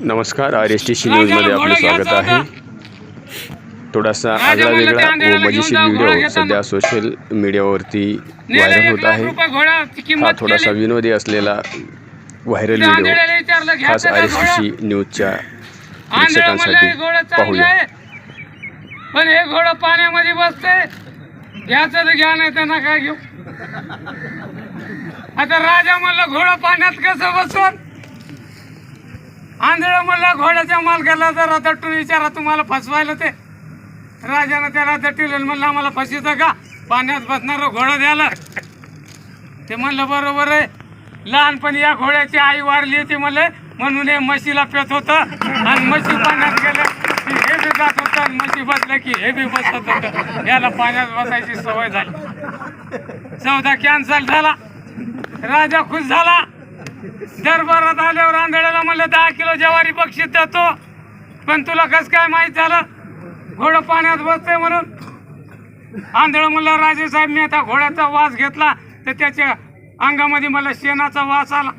नमस्कार R S T C न्यूजमध्ये आपले स्वागत आहे. थोडासा आगळा वेगळा व मजेशीर व्हिडिओ सध्या सोशल मीडियावरती व्हायरल होत आहे. हा थोडासा विनोदी असलेला व्हायरल व्हिडिओ खास आर एस टी सी न्यूजच्या प्रेक्षकांसाठी पाहूया. पण हे घोडं पाण्यामध्ये बसते याचं तर ज्ञान आहे त्यांना काय घेऊ. आता राजा म्हणलं घोडं पाण्यात कसं बसवत आंधळं म्हणलं घोड्याच्या मालकाला जर रतटून विचारा तुम्हाला फसवायला ते. राजानं त्या तटील म्हणलं आम्हाला फसितं का पाण्यात बसणार घोडं द्यायला. ते म्हणलं बरोबर आहे. लहानपणी या घोड्याची आई वारली होती म्हणले. म्हणून हे म्हशीला पेत होतं. आणि म्हशी पाण्यात गेलं की हे बी जात होतं आणि म्हशी बसलं की हे बी बसत होतं. याला पाण्यात बसायची सवय झाली. चौदा कॅन्सल झाला. राजा खुश झाला. दरबारात आल्यावर आंधळ्याला म्हणलं दहा किलो ज्वारी बक्षीस देतो. पण तुला कस काय माहीत झालं? घोडं पाण्यात बसतंय म्हणून. आंधळ म्हणलं राजे साहेब मी आता घोड्याचा वास घेतला. तर त्याच्या अंगामध्ये मला शेणाचा वास आला.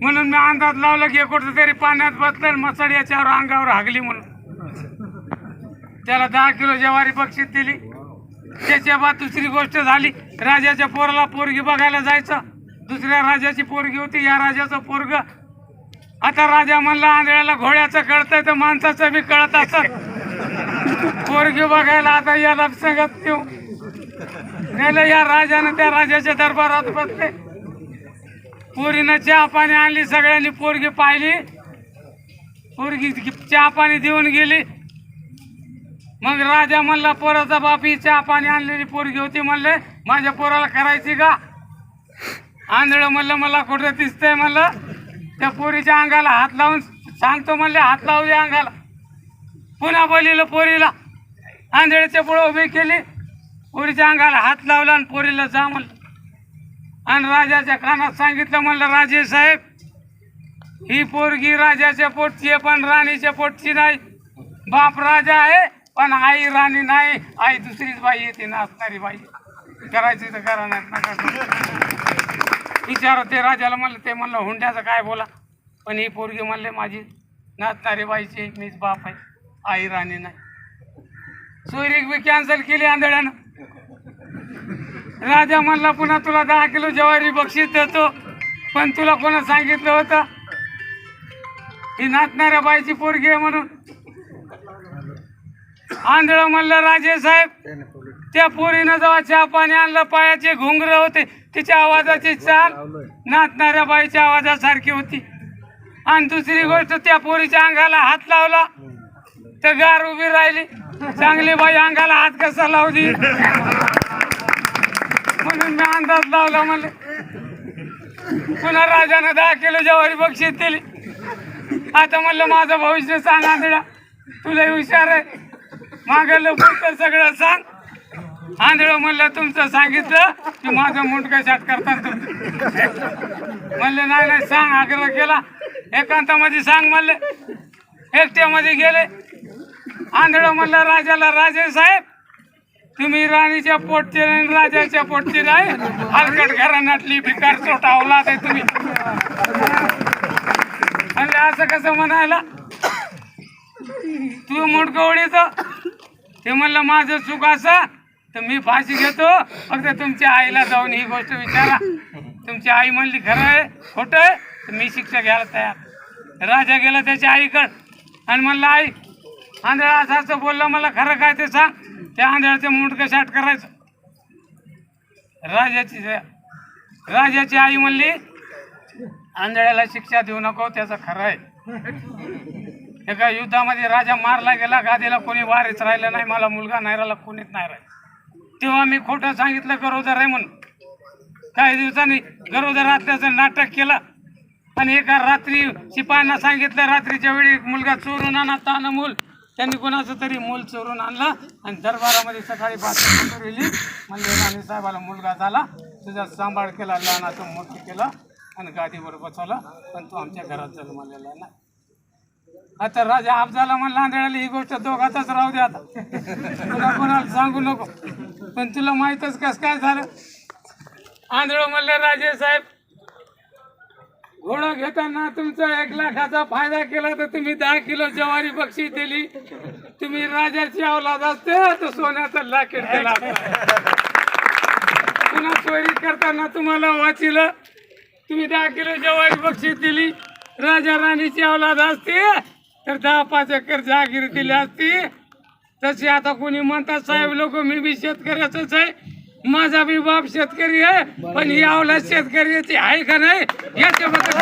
म्हणून मी अंदाज लावला की कुठं तरी पाण्यात बसलं आणि मसड याच्यावर अंगावर हागली म्हणून. त्याला दहा किलो ज्वारी बक्षीस दिली. त्याच्या बाद दुसरी गोष्ट झाली. राजाच्या पोराला पोरगी बघायला जायचं. दुसऱ्या राजाची पोरगी होती या राजाचं पोरग. आता राजा म्हणला आंधळ्याला घोड्याचं कळतंय तर माणसाचं बी कळत असत पोरगी बघायला आता याला सांगत देऊ नाही या राजानं त्या राजाच्या दरबारात बसले. पोरीनं चहा पाणी आणली सगळ्यांनी पोरगी पाहिली. पोरगी चहा पाणी देऊन गेली. मग राजा म्हणला पोराचा बाप ही चहा पाणी आणलेली पोरगी होती म्हणले माझ्या पोराला करायची का? आंधळ म्हणलं मला कुठं दिसतंय म्हणलं. त्या पोरीच्या अंगाला हात लावून सांगतो म्हणले हात लावू दे अंगाला. पुन्हा बोलिलं पोरीला. आंधळीच्या पुढं उभी केली. पोरीच्या अंगाला हात लावला आणि पोरीला जा म्हणलं. आणि राजाच्या कानात सांगितलं म्हणलं राजे साहेब ही पोरगी राजाच्या पोटची आहे पण राणीच्या पोटची नाही. बाप राजा आहे पण आई राणी नाही. आई दुसरीच बाई येते नाचणारी बाई करायची तर करा नाही नका विचार ते राजाला म्हणलं ते म्हणलं हुंड्याचं काय बोला? पण ही पोरगी म्हणले माझी नाचणारी बाईची मीच बाप आहे आई राणी नाही. सोयरीक बी कॅन्सल केली आंधळ्यानं. राजा म्हणला पुन्हा तुला दहा किलो ज्वारी बक्षीस देतो पण तुला कोणा सांगितलं होतं? ही नाचणाऱ्या बाईची पोरगी आहे म्हणून. आंधळ म्हणलं राजे साहेब त्या पोरीनं जेव्हा चहा पाणी आणलं पायाचे घुंगर होते तिच्या आवाजाची चाल नाचणाऱ्या बाईच्या आवाजासारखी होती. आणि दुसरी गोष्ट त्या पोरीच्या अंगाला हात लावला तर गार उभी राहिली. चांगली बाई अंगाला हात कसा लावली? म्हणून मी अंदाज लावला म्हणले पुन्हा राजानं दहा किलो ज्वारी बक्षीस दिली. आता म्हणलं माझं भविष्य सांग आंधळा तुला हुशार आहे. मागलं पुढचं सगळं सांग. आंधळ म्हणलं तुमचं सांगितलं की माझं मुंडकं शाट करता म्हणले नाही नाही सांग आग्रह केला. एकांतामध्ये सांग म्हणले. एकट्यामध्ये गेले. आंधळ म्हणलं राजाला राजे साहेब तुम्ही राणीच्या पोटचे नाही आणि राजाच्या पोटचे नाही. हलकट घराण्यातली भिकार चोटावला ते तुम्ही. म्हणले असं कसं म्हणायला? तू मुंडकवडीच ते म्हणलं माझं चुक असं. तर मी फाशी घेतो. फक्त तुमच्या आईला जाऊन ही गोष्ट विचारा. तुमची आई म्हणली खरं आहे खोटं आहे. तर मी शिक्षा घ्यायला तयार. राजा गेला त्याच्या आईकडं आणि म्हणलं आई आंधळा असं असं बोललं मला खरं काय ते सांग. त्या आंधळाचं मुंडकं शाट करायचं. राजाची राजाची आई म्हणली आंधळ्याला शिक्षा देऊ नको त्याचं खरं आहे. एका युद्धामध्ये राजा मारला गेला गादीला कोणी वारीच राहिलं नाही मला मुलगा नाही राहिला कोणीच नाही राहिला. तेव्हा मी खोटं सांगितलं गरोदर आहे म्हणून. काही दिवसांनी गरोदर असल्याचं नाटक केलं. आणि एका रात्री शिपायांना सांगितलं रात्रीच्या वेळी मुलगा चोरून आणा तानं मूल. त्यांनी कोणाचं तरी मूल चोरून आणलं आणि दरबारामध्ये सकाळी बातमी पसरवली म्हणजे राणी साहेबाला मुलगा झाला. तुझा सांभाळ केला लहानाचं मोठं केलं आणि गादीवर बसवलं. पण तो आमच्या घरात जन्मलेला नाही. आता राजा अफजाला म्हणला आंधळाला ही गोष्ट दोघातच राहू दे आता. तुला कोणाला सांगू नको. पण तुला माहीतच कस काय झालं? आंधळ म्हणलं राजे साहेब घोडा घेताना तुमचा एक लाखाचा फायदा केला तर तुम्ही दहा किलो ज्वारी बक्षीस दिली. तुम्ही राजाची अवलाद असते तर सोन्याचा लाकेट दिला पुन्हा चोरी करताना तुम्हाला वाचिलं तुम्ही दहा किलो ज्वारी बक्षीस दिली राजा राणीची अवलाद असते तर दहा पाच एकर जागीर दिली असती. तशी आता कोणी म्हणतात साहेब लोक मी बी शेतकऱ्याचंच आहे. माझा बी बाप शेतकरी आहे पण ही अवलाद शेतकऱ्याची आहे का नाही याच्याबद्दल